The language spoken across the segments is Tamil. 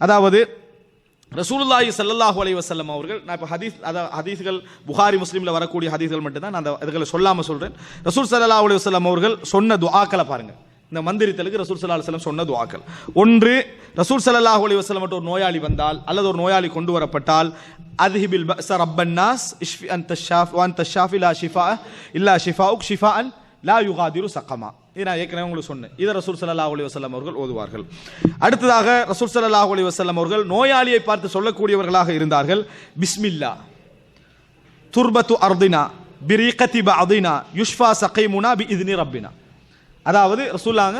அதாவது ரசூலுல்லாஹி ஸல்லல்லாஹு அலி வசல்லம் அவர்கள் நான் இப்போ ஹதீஸ் அதாவது ஹதீஸ்கள் புகாரி முஸ்லீமில் வரக்கூடிய ஹதீஸ்கள் மட்டும்தான் நான் அந்த இதுகளை சொல்லாமல் சொல்கிறேன் ரசூல் ஸல்லல்லாஹு அலி வசல்லம் அவர்கள் சொன்ன துஆக்களை பாருங்கள் இந்த மந்திரித்தலுக்கு ரசூல் சல்லாஹ் செல்லம் சொன்ன துவாக்கள் ஒன்று ரசூல் ஸல்லல்லாஹு அலி வசல்லம் மட்டும் ஒரு நோயாளி வந்தால் அல்லது ஒரு நோயாளி கொண்டு வரப்பட்டால் அதிஹிபில் பஸ அப்பன்னாஸ் இஷ்ஃபி அன் தஷாஃப் வஅன்த தஷாஃப் இல்லா ஷிஃபா இல்லா ஷிஃபாஉக் ஷிஃபாஅன் லா யுகாதிரு சக்கமா இது நான் ஏற்கனவே உங்களுக்கு சொன்னேன். இதை ரசூல் சல்லா அலி வசல்லம் அவர்கள் ஓதுவார்கள். அடுத்ததாக ரசூல் சல்லா அலி வசல்லம் அவர்கள் நோயாளியை பார்த்து சொல்லக்கூடியவர்களாக இருந்தார்கள். பிஸ்மில்லா. துர்பத்து அர்தினா பிரீகத்தி அதினா யுஷ்ஃபா சகைமுனா பி இதுனி ரப்பினா. அதாவது ரசூல்லாங்க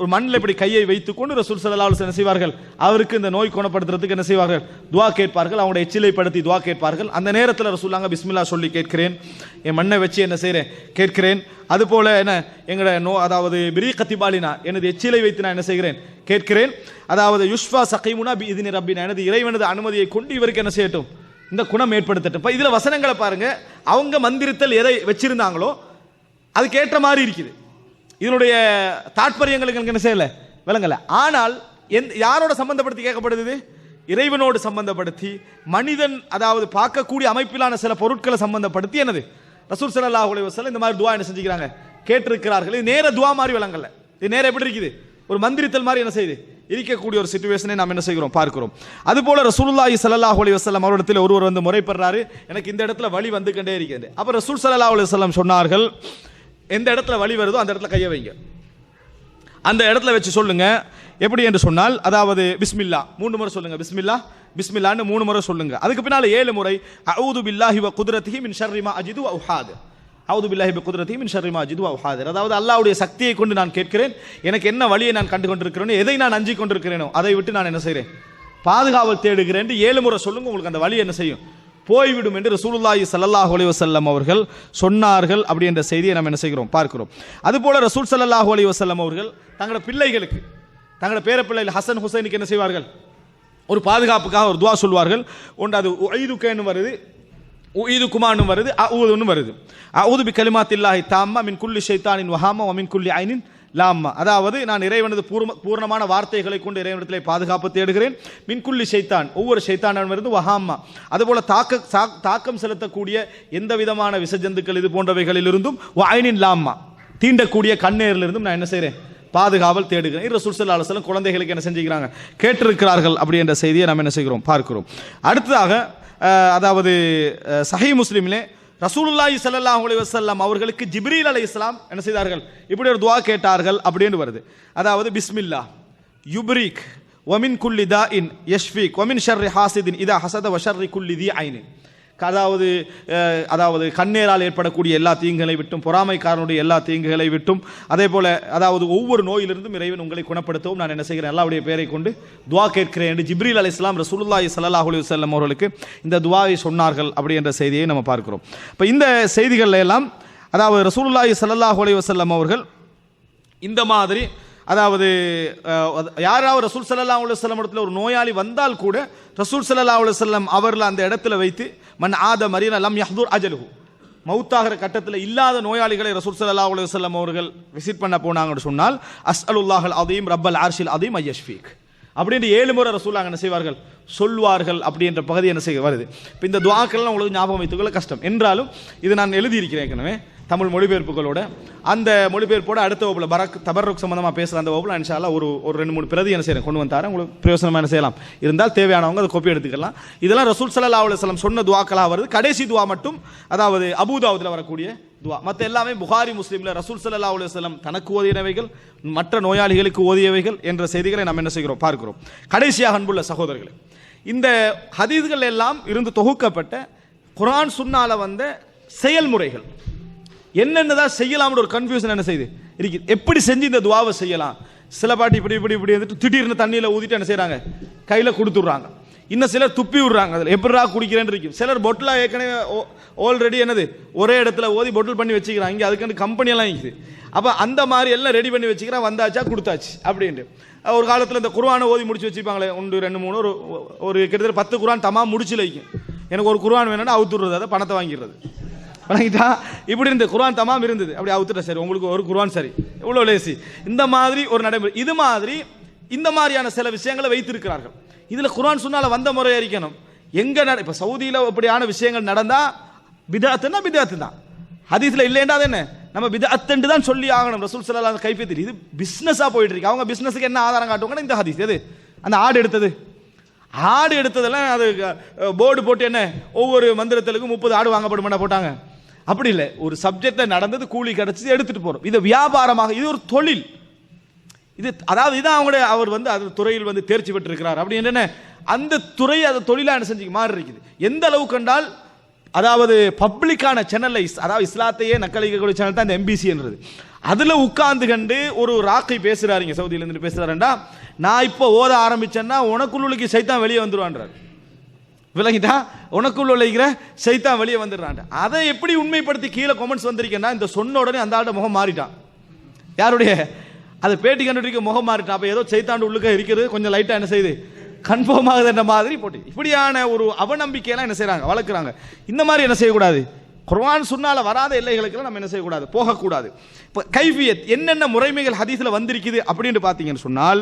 ஒரு மண்ணில் இப்படி கையை வைத்துக்கொண்டு ரசூல் ஸல்லல்லாஹு என்ன செய்வார்கள்? அவருக்கு இந்த நோய் குணப்படுத்துறதுக்கு என்ன செய்வார்கள்? துவா கேட்பார்கள் அவங்களுடைய எச்சிலைப்படுத்தி துவா கேட்பார்கள். அந்த நேரத்தில் ரசூல்லாங்க பிஸ்மில்லா சொல்லி கேட்கிறேன். என் மண்ணை வச்சு என்ன செய்கிறேன் கேட்கிறேன். அதுபோல என்ன? எங்களோட நோ அதாவது பிரி கத்திபாலினா எனது எச்சிலை வைத்து நான் என்ன செய்கிறேன்? கேட்கிறேன். அதாவது யுஷ்வா சகைமுனா பி இதினி ரப்பினா எனது இறைவனது அனுமதியை கொண்டு இவருக்கு என்ன செய்யட்டும்? இந்த குணம் ஏற்படுத்தட்டும். இப்போ இதில் வசனங்களை பாருங்கள் அவங்க மந்திரித்தல் எதை வச்சிருந்தாங்களோ அதுக்கேற்ற மாதிரி இருக்குது. இதனுடைய தாற்பயங்களுக்கு எனக்கு என்ன செய்யலை? விளங்கலை. ஆனால் எந் யாரோட சம்பந்தப்படுத்தி கேட்கப்படுது? இறைவனோடு சம்பந்தப்படுத்தி மனிதன் அதாவது பார்க்கக்கூடிய அமைப்பிலான சில பொருட்களை சம்பந்தப்படுத்தி என்னது? ரசூல் ஸல்லல்லாஹு அலைஹி இந்த மாதிரி துவா என்ன செஞ்சுக்கிறாங்க? கேட்டிருக்கிறார்கள். இது நேர துவா மாதிரி விளங்கலை. இது நேரம் எப்படி இருக்குது? ஒரு மந்திரித்தல் மாதிரி என்ன செய்யுது? இருக்கக்கூடிய ஒரு சுச்சுவேஷனை நாம் என்ன செய்கிறோம்? பார்க்கிறோம். அதுபோல ரசூலுல்லாஹி ஸல்லல்லாஹு அலி வஸல்லம் அவரிடத்தில் ஒருவர் வந்து முறைப்படுறாரு. எனக்கு இந்த இடத்துல வழி வந்துகிட்டே இருக்கிறது அப்போ ரசூல் ஸல்லல்லாஹு அலி வஸல்லம் சொன்னார்கள் எந்த இடத்துல வழி வருதோ அந்த இடத்துல கையை வைங்க. அந்த இடத்துல வச்சு சொல்லுங்க. எப்படி என்று சொன்னால் அதாவது பிஸ்மில்லா மூணு முறை சொல்லுங்க. பிஸ்மில்லா பிஸ்மில்லான்னு மூணு முறை சொல்லுங்க. அதுக்கு பின்னால் ஏழு முறை அவுது பில்லாஹி வ குதிரத்திஹி மின் ஷர்ரிமா அஜிது அவுஹாது அவுது பில்லாஹி வ குதிரத்திஹி மின் ஷர்ரிமா அஜிது வ அதாவது அல்லாவுடைய சக்தியை கொண்டு நான் கேட்கிறேன். எனக்கு என்ன வழியை நான் கண்டு கொண்டிருக்கிறேனோ எதை நான் அஞ்சி கொண்டிருக்கிறேனோ அதை விட்டு நான் என்ன செய்கிறேன்? பாதுகாவல் தேடுகிறேன் ஏழு முறை சொல்லுங்க உங்களுக்கு அந்த வழி என்ன செய்யும்? போய்விடும் என்று ரசூலுல்லாஹி சல்லாஹ் அலி வசல்லம் அவர்கள் சொன்னார்கள் அப்படி என்ற செய்தியை நம்ம என்ன செய்கிறோம்? பார்க்கிறோம். அதுபோல ரசூல் ஸல்லல்லாஹு அலி வசல்லம் அவர்கள் தங்களோட பிள்ளைகளுக்கு தங்களோட பேரப்பிள்ளைகள் ஹசன் ஹுசைனுக்கு என்ன செய்வார்கள்? ஒரு பாதுகாப்புக்காக ஒரு துவா சொல்வார்கள். ஒன்று அது ஐதுக்கேன்னு வருது உயிது குமான்னு வருது அவுதுன்னு வருது. அவுது பி கலிமாத்தில்லாஹி தாம்மா மின் குல்லி ஷைத்தானின் வஹாமா மின் குல்லி ஐனின் லாமா அதாவது நான் இறைவனது பூர்ண பூர்ணமான வார்த்தைகளை கொண்டு இறைவனத்திலே பாதுகாப்பு தேடுகிறேன். மின்குள்ளி சைத்தான் ஒவ்வொரு சைத்தானிருந்து வஹாம்மா. அதுபோல தாக்க தாக்கம் செலுத்தக்கூடிய எந்த விதமான விசஜந்துக்கள் இது போன்றவைகளிலிருந்தும் வாயினின் லாம்மா. தீண்டக்கூடிய கண்ணேரிலிருந்தும் நான் என்ன செய்கிறேன் பாதுகாவல் தேடுகிறேன். இரு ரசூல் ஸல்லல்லாஹு குழந்தைகளுக்கு என்ன செஞ்சுக்கிறாங்க? கேட்டிருக்கிறார்கள் அப்படி என்ற செய்தியை நாம் என்ன செய்கிறோம்? பார்க்கிறோம். அடுத்ததாக அதாவது சஹி முஸ்லீமிலே ரசூலுல்லாஹி சல்லாஹ் அலி வசல்லாம் அவர்களுக்கு ஜிப்ரீல் அலைஹிஸ்ஸலாம் என்ன செய்தார்கள்? இப்படி ஒரு துவா கேட்டார்கள் அப்படின்னு வருது. அதாவது பிஸ்மில்லா யுப்ரீக் ஒமின் குல்லி தாஇன் யஷ்ஃபீக் ஒமின் ஷர்ரி ஹாசிதின் இதா ஹசத வஷர்ரி குல்லிதி குல்லி தி ஐனின். அதாவது அதாவது கண்ணீரால் ஏற்படக்கூடிய எல்லா தீங்குகளை விட்டும் பொறாமைக்காரனுடைய எல்லா தீங்குகளை விட்டும் அதே போல் அதாவது ஒவ்வொரு நோயிலிருந்தும் இறைவன் உங்களை குணப்படுத்தவும் நான் என்ன செய்கிறேன் அல்லாவுடைய பெயரை கொண்டு துவா கேட்கிறேன் என்று ஜிப்ரீல் அலை இஸ்லாம் ரசூலுல்லாஹி ஸல்லல்லாஹு அலைஹி வஸல்லம் அவர்களுக்கு இந்த துவாவை சொன்னார்கள் அப்படி என்ற செய்தியை நம்ம பார்க்கிறோம். இப்போ இந்த செய்திகள்ல எல்லாம் அதாவது ரசூலுல்லாஹி ஸல்லல்லாஹு அலைஹி அவர்கள் இந்த மாதிரி அதாவது யாராவது ரசூல் சல்லா அலைஹி இடத்துல ஒரு நோயாளி வந்தால் கூட ரசூல் சல்லா அலைஹி அவரில் அந்த இடத்துல வைத்து மன் ஆத மரியன லம் யஹ்துர் அஜலுஹு. மௌத்தாகிற கட்டத்தில் இல்லாத நோயாளிகளை ரசூல் சல்லா அலைஹி அவர்கள் விசிட் பண்ண போனாங்கன்னு சொன்னால் அஸ் அலுல்லாஹல் அதையும் ரப்பல் ஆர்ஷில் அதையும் ஐயஷ்ஃபீக் அப்படின்ற ஏழு முறை ரசூலாங்க என்ன செய்வார்கள்? சொல்வார்கள் அப்படின்ற பகுதி என்ன செய்ய வருது. இப்போ இந்த துவாக்கள்லாம் உங்களுக்கு ஞாபகம் வைத்துக்கொள்ள கஷ்டம். என்றாலும் இது நான் எழுதியிருக்கிறேன் ஏற்கனவே. தமிழ் மொழிபெயர்ப்புகளோட அந்த மொழிபெயர்ப்போட அடுத்த வகுப்பில் பரக் தபர்ருக் சம்பந்தமாக பேசுகிற அந்த வகுப்பில் இன்ஷால்லா ஒரு ஒரு ரெண்டு மூணு பிரதி என்ன செய்யணும் கொண்டு வந்தாரேன் உங்களுக்கு பிரயோசனமாக என்ன செய்யலாம். இருந்தால் தேவையானவங்க அதை கோப்பி எடுத்துக்கலாம். இதெல்லாம் ரசூல் சல்லா அலுவலம் சொன்ன துவாக்களாக வருது. கடைசி துவா மட்டும் அதாவது அபூதாவுதில் வரக்கூடிய துவா. மற்ற எல்லாமே புகாரி முஸ்லீமில் ரசூல் சல்லா அலுவலம் தனக்கு ஓதியவைகள் மற்ற நோயாளிகளுக்கு ஓதியவைகள் என்ற செய்திகளை நாம் என்ன செய்கிறோம் பார்க்கிறோம். கடைசியாக அன்புள்ள சகோதரர்களே இந்த ஹதீதுகள் எல்லாம் இருந்து தொகுக்கப்பட்ட குரான் சுன்னால வந்த செயல்முறைகள். என்னென்னதான் செய்யலாம்னு ஒரு கன்ஃபியூஷன் என்ன செய்யுது? இருக்குது எப்படி செஞ்சு இந்த துவாவை செய்யலாம்? சில பாட்டி இப்படி இப்படி இப்படி வந்துட்டு திடீர்னு தண்ணியில் ஊதிட்டு என்ன செய்கிறாங்க கையில் கொடுத்துட்றாங்க. இன்னும் சிலர் துப்பி விடுறாங்க. அதில் எப்படிரா குடிக்கிறேன்னு இருக்கும் சிலர் பொட்டில் ஏற்கனவே ஆல்ரெடி என்னது? ஒரே இடத்துல ஓதி பொட்டில் பண்ணி வச்சுக்கிறாங்க. இங்கே அதுக்கான கம்பெனியெல்லாம் இருக்குது. அப்போ அந்த மாதிரி எல்லாம் ரெடி பண்ணி வச்சுக்கிறேன். வந்தாச்சா கொடுத்தாச்சு. அப்படின்ட்டு. ஒரு காலத்தில் இந்த குருவானை ஓதி முடிச்சு வச்சுப்பாங்களே ஒன்று ரெண்டு மூணு ஒரு ஒரு கிட்டத்தட்ட பத்து குர்ஆன் தமா முடிச்சு வைக்கும். எனக்கு ஒரு குருவான் வேணும்னா அவுத்துடுறது அதை பணத்தை வாங்கிடுறது. வணங்கிட்டா? இப்படி இருந்த குர்ஆன் தமாம் இருந்தது. அப்படி அவுத்துட்டா சரி உங்களுக்கு ஒரு குர்ஆன் சரி. இவ்வளோ லேசி இந்த மாதிரி ஒரு நடைமுறை. இது மாதிரி இந்த மாதிரியான சில விஷயங்களை வைத்திருக்கிறார்கள். இதில் குர்ஆன் சொன்னால் வந்த முறை அறிக்கணும். எங்கே நட இப்போ சவுதியில் இப்படியான விஷயங்கள் நடந்தால் பிதாத்துன்னா பிதாத்து தான் ஹதீஸில் இல்லைண்டா அது என்ன? நம்ம பிதாத்துண்டு தான் சொல்லி ஆகணும். ரசூல் ஸல்லல்லாஹு அலைஹி கைப்பற்றி இது பிஸ்னஸாக போயிட்டு இருக்கு அவங்க பிஸ்னஸுக்கு என்ன ஆதாரம் காட்டுவாங்கன்னா இந்த ஹதீஸ். எது? அந்த ஆடு எடுத்தது. ஆடு எடுத்ததெல்லாம் அது போர்டு போட்டு என்ன? ஒவ்வொரு மந்திரத்திலுக்கும் முப்பது ஆடு வாங்கப்படுமா போட்டாங்க. அப்படி இல்லை. ஒரு சப்ஜெக்ட்ல நடந்தது கூலி கிடைச்சி எடுத்துகிட்டு போகிறோம் இது வியாபாரமாக இது ஒரு தொழில். இது அதாவது இதான் அவங்களுடைய அவர் வந்து அது துறையில் வந்து தேர்ச்சி பெற்றிருக்கிறார். அப்படி என்னென்ன அந்த துறை அதை தொழிலாக என்ன செஞ்சு மாறி இருக்குது. எந்த அளவு கண்டால் அதாவது பப்ளிக்கான சேனலை இஸ்- அதாவது இஸ்லாத்தையே நக்கலிக்கக்கூடிய சேனல் தான் இந்த எம்பிசின்றது அதில் உட்கார்ந்து கண்டு ஒரு ராக்கை பேசுகிறாருங்க சவுதியிலேருந்து பேசுகிறாருண்டா நான் இப்போ ஓத ஆரம்பிச்சேன்னா உனக்குள்ளுக்கு சைத்தான் வெளியே வந்துருவான்றார். விளங்கிட்டா உனக்குள்ள உழைக்கிற சைத்தான் வெளியே வந்துடுறான் அதை எப்படி உண்மைப்படுத்தி கீழே கொமெண்ட்ஸ் வந்திருக்கேன்னா இந்த சொன்ன உடனே அந்த ஆள்கிட்ட முகம் மாறிட்டான். யாருடைய? அது பேட்டி கண்டுபிடிக்க முகம் மாறிட்டான். அப்போ ஏதோ சைத்தாண்டு உள்ளுக்க இருக்கிறது கொஞ்சம் லைட்டாக என்ன செய்யுது? கன்ஃபார்ம் ஆகுதுன்ற மாதிரி போட்டு. இப்படியான ஒரு அவநம்பிக்கையெல்லாம் என்ன செய்கிறாங்க வளர்க்குறாங்க. இந்த மாதிரி என்ன செய்யக்கூடாது? குர்வான் சுன்னால வராத எல்லைகளுக்கெல்லாம் நம்ம என்ன செய்யக்கூடாது? போகக்கூடாது. இப்போ கைஃபியத் என்னென்ன முறைமைகள் ஹதீஸில் வந்திருக்குது அப்படின்னு பார்த்தீங்கன்னு சொன்னால்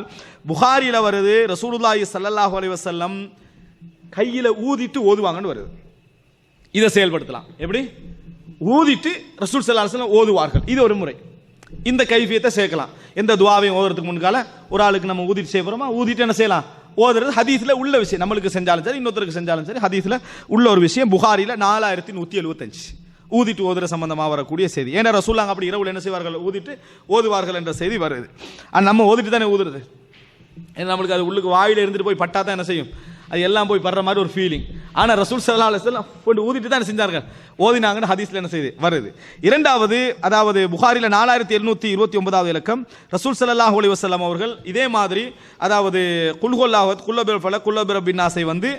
புகாரியில் வருது ரசூலுல்லாஹி ஸல்லல்லாஹு அலைவசல்லம் கையில் ஊதிட்டு ஓதுவாங்கன்னு வருது. இதை செயல்படுத்தலாம். எப்படி? ஊதிட்டு ரசூல் செல்லாசில் ஓதுவார்கள். இது ஒரு முறை. இந்த கைஃபியத்தை சேர்க்கலாம். எந்த துவாவையும் ஓதுறதுக்கு முன்கால ஒரு ஆளுக்கு நம்ம ஊதிட்டு செய்ய போறோமா ஊதிட்டு என்ன செய்யலாம்? ஓதுறது ஹதீஸில் உள்ள விஷயம். நம்மளுக்கு செஞ்சாலும் சரி இன்னொருத்தருக்கு செஞ்சாலும் சரி ஹதீஸில் உள்ள ஒரு விஷயம். புகாரியில் நாலாயிரத்தி நூற்றி எழுபத்தஞ்சு ஊதிட்டு ஓதுற சம்பந்தமாக வரக்கூடிய செய்தி. ஏன்னா ரசூலாங்க அப்படி இரவுல என்ன செய்வார்கள்? ஊதிட்டு ஓதுவார்கள் என்ற செய்தி வருது. அது நம்ம ஓதிட்டு தானே ஊதுறது? ஏன்னா நம்மளுக்கு அது உள்ளுக்கு வாயில் இருந்துட்டு போய் பட்டா தான் என்ன செய்யும்? அது எல்லாம் போய் படுற மாதிரி ஒரு ஃபீலிங் ஆனால் ரசூல் சல்லா அலைஹி வஸல்லம் ஊதிட்டு தான் செஞ்சார்கள். ஓதினாங்கன்னு ஹதீஸ்ல என்ன செய்யுது வருது. இரண்டாவது அதாவது புகாரில் நாலாயிரத்தி எழுநூற்றி இருபத்தி ஒன்பதாவது இலக்கம். ரசூல் சல்லாஹ் அலி வஸல்லம் அவர்கள் இதே மாதிரி அதாவது குல்ஹுல்லாஹத் குல்லபிர ஃபல குல்லபிர ஆசை வந்து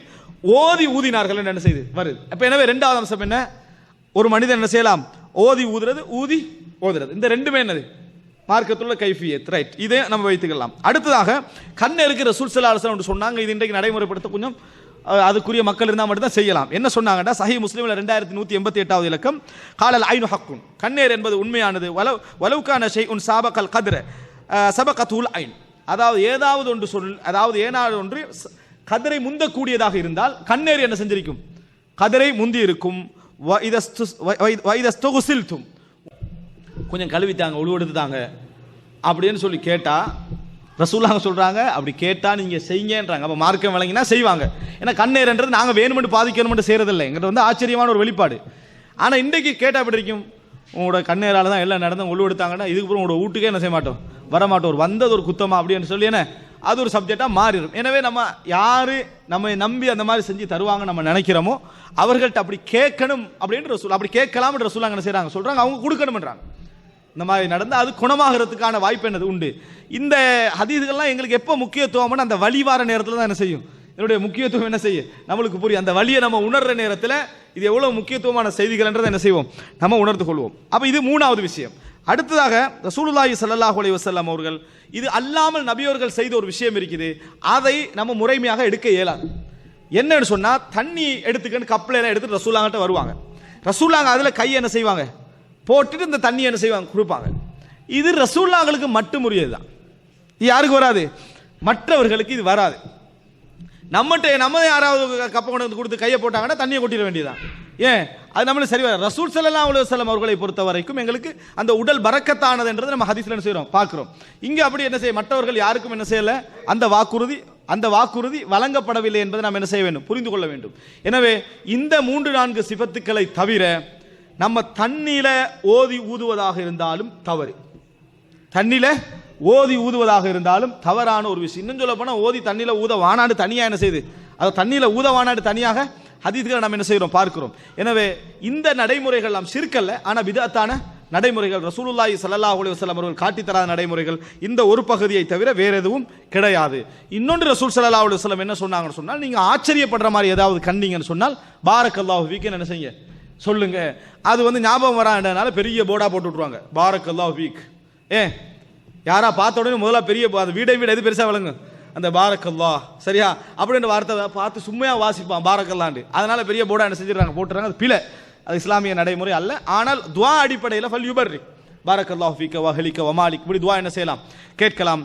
ஓதி ஊதினார்கள் என்ன செய்யுது வருது. அப்போ எனவே ரெண்டாவது அம்சம் என்ன? ஒரு மனிதன் என்ன செய்யலாம்? ஓதி ஊதுறது ஊதி ஓதுறது. இந்த ரெண்டுமே என்னது? மார்க்கத்துள்ள கைஃபியத். ரைட் இதே நம்ம வைத்துக்கலாம். அடுத்ததாக கண் இருக்கிற ரசூல் ஒன்று சொன்னாங்க இது இன்றைக்கு நடைமுறைப்படுத்த கொஞ்சம் அதுக்குரிய மக்கள் இருந்தால் மட்டும்தான் செய்யலாம். என்ன சொன்னாங்கன்னா சஹி முஸ்லீமில் ரெண்டாயிரத்தி நூற்றி எண்பத்தி எட்டாவது இலக்கம் காலல் ஐனு ஹக்குன். கண்ணேர் என்பது உண்மையானது. வலவ் வலவுக்கான ஷை உன் சாபக்கல் கதிர சபகத்தூல் ஐன். அதாவது ஏதாவது ஒன்று சொல் அதாவது ஏதாவது ஒன்று கதிரை முந்தக்கூடியதாக இருந்தால் கண்ணேர் என்ன செஞ்சிருக்கும்? கதிரை முந்தி இருக்கும் வ கொஞ்சம் கழுவித்தாங்க உழுவெடுத்துட்டாங்க அப்படின்னு சொல்லி கேட்டால் ரசூலாங்க சொல்கிறாங்க அப்படி கேட்டால் நீங்கள் செய்யுங்கன்றாங்க. அப்போ மார்க்கம் விளங்கினா செய்வாங்க. ஏன்னா கண்ணேர்ன்றது நாங்கள் வேணுமென்று பாதிக்கணுமென்று செய்கிறதில்லை எங்கிட்ட வந்து ஆச்சரியமான ஒரு வெளிப்பாடு. ஆனால் இன்றைக்கு கேட்டால் எப்படி இருக்கும்? உங்களோட கண்ணேரால் தான் எல்லாம் நடந்து உழு எடுத்தாங்கன்னா இதுக்கப்புறம் உங்களோட வீட்டுக்கே என்ன செய்ய மாட்டோம்? வர மாட்டோம் ஒரு வந்தது ஒரு குத்தமா அப்படின்னு சொல்லி என்ன? அது ஒரு சப்ஜெக்டாக மாறிடும். எனவே நம்ம யார் நம்ம நம்பி அந்த மாதிரி செஞ்சு தருவாங்க நம்ம நினைக்கிறோமோ அவர்கள்ட்ட அப்படி கேட்கணும் அப்படின்ற ரசூல் அப்படி கேட்கலாம் ரசூலாங்க என்ன செய்கிறாங்க சொல்கிறாங்க அவங்க கொடுக்கணும்ன்றாங்க. இந்த மாதிரி நடந்தால் அது குணமாகிறதுக்கான வாய்ப்பு என்னது? உண்டு. இந்த ஹதீதுகள்லாம் எங்களுக்கு எப்போ முக்கியத்துவம்னு அந்த வழி வார நேரத்தில் தான் என்ன செய்யும்? என்னுடைய முக்கியத்துவம் என்ன செய்யும்? நம்மளுக்கு புரியும். அந்த வழியை நம்ம உணர்ற நேரத்தில் இது எவ்வளோ முக்கியத்துவமான செய்திகள்ன்றதை என்ன செய்வோம்? நம்ம உணர்ந்து கொள்வோம். அப்போ இது மூணாவது விஷயம். அடுத்ததாக ரசூலுல்லாஹி சல்லாஹூ அலி வசல்லாம் அவர்கள் இது அல்லாமல் நபியவர்கள் செய்த ஒரு விஷயம் இருக்குது. அதை நம்ம முறைமையாக எடுக்க இயலாது. என்னன்னு சொன்னால் தண்ணி எடுத்துக்கன்னு கப்பல எல்லாம் எடுத்துட்டு ரசூலாங்கிட்ட வருவாங்க. ரசூலாங்க அதில் கை என்ன செய்வாங்க? போட்டுட்டு இந்த தண்ணி என்ன செய்வாங்க? கொடுப்பாங்க. இது ரசூல்லாங்களுக்கு மட்டும் உரியது தான் இது யாருக்கு வராது? மற்றவர்களுக்கு இது வராது. நம்மகிட்ட நம்ம யாராவது கப்பை கொண்டு வந்து கொடுத்து கையை போட்டாங்கன்னா தண்ணியை கொட்டிட வேண்டியதுதான். ஏன்? அது நம்மளுக்கு சரி வராது. ரசூல் ஸல்லல்லாஹு அவ்வளோ வஸல்லம் அவர்களை பொறுத்த வரைக்கும் எங்களுக்கு அந்த உடல் பறக்கத்தானதுன்றது நம்ம ஹதீஸ்ல என்ன செய்கிறோம் பார்க்குறோம். இங்கே அப்படி என்ன செய்ய மற்றவர்கள் யாருக்கும் என்ன செய்யலை? அந்த வாக்குறுதி அந்த வாக்குறுதி வழங்கப்படவில்லை என்பதை நாம் என்ன செய்ய வேண்டும்? புரிந்து கொள்ள வேண்டும். எனவே இந்த மூன்று நான்கு சிபத்துக்களை தவிர நம்ம தண்ணீர ஓதி ஊதுவதாக இருந்தாலும் தவறு. தண்ணில ஓதி ஊதுவதாக இருந்தாலும் தவறான ஒரு விஷயம். இன்னும் சொல்ல போனால் ஓதி தண்ணியில் ஊத வானாடு தனியாக என்ன செய்யுது? அதை தண்ணியில் ஊத வானாடு தனியாக ஹதீஸ்களை நம்ம என்ன செய்கிறோம் பார்க்கிறோம். எனவே இந்த நடைமுறைகள் நாம் சிறுக்கல்ல ஆனால் விதத்தான நடைமுறைகள். ரசூலுல்லாஹி ஸல்லல்லாஹு அலைஹி வஸல்லம் அவர்கள் காட்டித் தராத நடைமுறைகள் இந்த ஒரு பகுதியை தவிர வேற எதுவும் கிடையாது. இன்னொன்று ரசூல் சல்லா அலைஹி வஸல்லம் என்ன சொன்னாங்கன்னு சொன்னால் நீங்கள் ஆச்சரியப்படுற மாதிரி ஏதாவது கண்டீங்கன்னு சொன்னால் பாரக்கல்லாஹு வீக்கன் என்ன செய்யுங்க? சொல்லுங்க. அது வந்து ஞாபகம் வராண்டனால பெரிய போர்டா போட்டு விட்ருவாங்க பாரக்கல்லாஹு வீக் ஏ யாரா பார்த்த உடனே முதல்ல பெரிய அந்த வீடை வீடு எது பெருசா விளங்கும்? அந்த பாரக்கல்லா சரியா? அப்படின்ற வார்த்தை பார்த்து சும்மையா வாசிப்பான் பாரக்கல்லாண்டு அதனால பெரிய போர்டா என்ன செஞ்சிடறாங்க? போட்டுறாங்க. அது பிழை. அது இஸ்லாமிய நடைமுறை அல்ல. ஆனால் துவா அடிப்படையில் ஃபல் யுபர்ரி. பாரக்கல்லா ஃபீக்க வஹலிக்க வமாலிக் இப்படி துவா என்ன செய்யலாம்? கேட்கலாம்.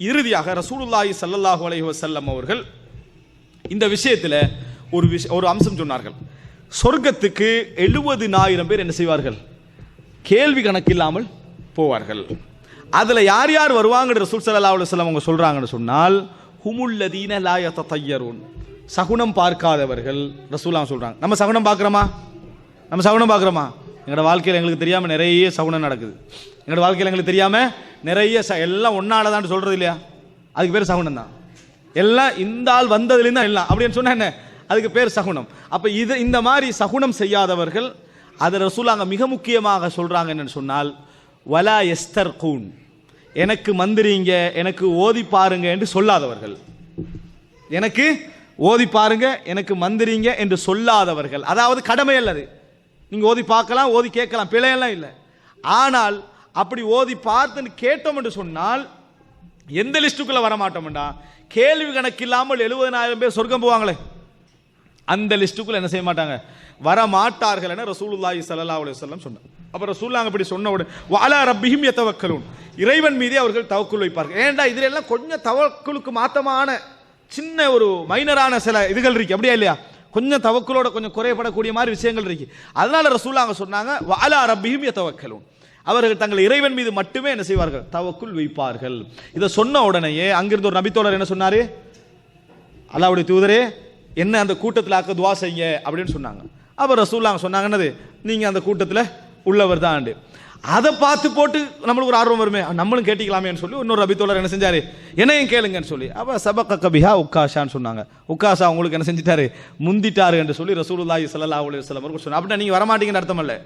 இறுதியாக ரசூலுல்லாஹி ஸல்லல்லாஹு அலைஹி வசல்லம் அவர்கள் இந்த விஷயத்தில் ஒரு விஷ ஒரு அம்சம் சொன்னார்கள். சொர்க்கத்துக்கு எழுபதினாயிரம் பேர் என்ன செய்வார்கள்? கேள்வி கணக்கில்லாமல் போவார்கள். அதில் யார் யார் வருவாங்கன்ற ரசூல் ஸல்லல்லாஹு அலைஹி அவங்க சொல்கிறாங்கன்னு சொன்னால் ஹுமுல்லதீன லா யததய்யரூன். சகுனம் பார்க்காதவர்கள் ரசூலாம் சொல்கிறாங்க நம்ம சகுனம் பார்க்குறோமா? நம்ம சகுனம் பார்க்குறோமா? எங்களோட வாழ்க்கையில் எங்களுக்கு தெரியாமல் நிறைய சகுனம் நடக்குது. எங்களோட வாழ்க்கையில் எங்களுக்கு தெரியாமல் நிறைய ச எல்லாம் ஒன்னாலதான் சொல்கிறது இல்லையா? அதுக்கு பேர் சகுனம் தான் எல்லாம் இந்த ஆள் வந்ததுலேருந்து தான் எல்லாம். அப்படின்னு சொன்னால் என்ன? அதுக்கு பேர் சகுனம். அப்போ இது இந்த மாதிரி சகுனம் செய்யாதவர்கள் அதை ரசூலாங்க மிக முக்கியமாக சொல்கிறாங்க என்னன்னு சொன்னால் வலா எஸ்தர் கூன் எனக்கு மந்திரிங்க எனக்கு ஓதி பாருங்க என்று சொல்லாதவர்கள். எனக்கு ஓதி பாருங்க எனக்கு மந்திரிங்க என்று சொல்லாதவர்கள். அதாவது கடமை அல்லது. நீங்கள் ஓதி பார்க்கலாம் ஓதி கேட்கலாம் பிழையெல்லாம் இல்லை. ஆனால் அப்படி ஓதி பார்த்துன்னு கேட்டோம் என்று சொன்னால் எந்த லிஸ்ட்டுக்குள்ளே வரமாட்டோம்டா? கேள்வி கணக்கு இல்லாமல் எழுபதனாயிரம் பேர் சொர்க்கம் போவாங்களே. அந்த லிஸ்ட்டுக்குள்ள என்ன செய்ய மாட்டாங்க? வர மாட்டார்கள் என ரசூலுல்லாஹி சல்லா அலி சொல்லம் சொன்னார் அப்புறம் ரசூல்லாங்க அப்படி சொன்ன உடனே வாலா ரப்பியும் எத்தவக்கலும் இறைவன் மீதே அவர்கள் தவக்குள் வைப்பார்கள். ஏன்டா இதுல எல்லாம் கொஞ்சம் தவக்குலுக்கு மாத்தமான சின்ன ஒரு மைனரான சில இதுகள் இருக்கு. அப்படியா இல்லையா? கொஞ்சம் தவக்குலோட கொஞ்சம் குறைபடக்கூடிய மாதிரி விஷயங்கள் இருக்கு. அதனால ரசூலாங்க சொன்னாங்க வாலா ரப்பியும் யதவக்கலூன். அவர்கள் தங்கள் இறைவன் மீது மட்டுமே என்ன செய்வார்கள்? தவக்குள் வைப்பார்கள். இதை சொன்ன உடனேயே அங்கிருந்து ஒரு நபித்தோழர் என்ன சொன்னாரு? அல்லாவுடைய தூதரே என்ன அந்த கூட்டத்தில் ஆக்க துவா செய்ய அப்படின்னு சொன்னாங்க. அப்போ ரசூல்லாங்க சொன்னாங்க என்னது? நீங்கள் அந்த கூட்டத்தில் உள்ளவர் தான் அதை பார்த்து போட்டு நம்மளுக்கு ஒரு ஆர்வம் வருமே. நம்மளும் கேட்டிக்கலாமேன்னு சொல்லி இன்னொரு ரபித்தோழர் என்ன செஞ்சார்? என்னையும் கேளுங்கன்னு சொல்லி. அப்போ சபக்க கபிஹா உக்காஷான்னு சொன்னாங்க. உக்காஷா உங்களுக்கு என்ன செஞ்சிட்டாரு? முந்திட்டாரு என்று சொல்லி ரசூலுல்லாஹி சல்லா அலைஹி சில சொன்னாங்க. அப்படின்னா நீங்கள் வரமாட்டீங்கன்னு அர்த்தம் இல்லை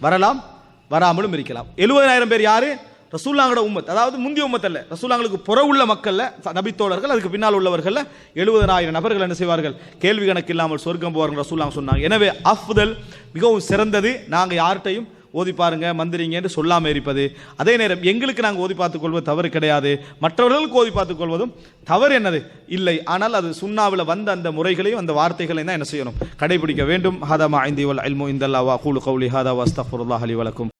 வரலாம் வராமலும் இருக்கலாம். எழுபதாயிரம் பேர் யாரு? ரசூல்லாங்கட உம்மத் அதாவது முந்திய உம்மத் அல்ல ரசூல்லாங்களுக்கு புற உள்ள மக்களில் நபித்தோழர்கள் அதுக்கு பின்னால் உள்ளவர்களில் எழுபதனாயிரம் நபர்கள் என்ன செய்வார்கள்? கேள்வி கணக்கு இல்லாமல் சொர்க்கம் போவார்கள் ரசூல்லாங்க சொன்னாங்க. எனவே அஃதல் மிகவும் சிறந்தது. நாங்கள் யார்கிட்டையும் ஓதி பாருங்க மந்திரிங்க என்று சொல்லாமல் இருப்பது. அதே நேரம் எங்களுக்கு நாங்கள் ஓதி பார்த்துக் கொள்வது தவறு கிடையாது. மற்றவர்களுக்கு ஓதி பார்த்துக் கொள்வதும் தவறு என்னது? இல்லை. ஆனால் அது சுண்ணாவில் வந்த அந்த முறைகளையும் அந்த வார்த்தைகளையும் தான் என்ன செய்யணும்? கடைபிடிக்க வேண்டும். ஹாதா மா ஐந்தி வல் அல்மோ இந்தல்லா வா கூலு கவுலி ஹாதா வஸ்தஃபுருல்லாஹ் அலி வழக்கும்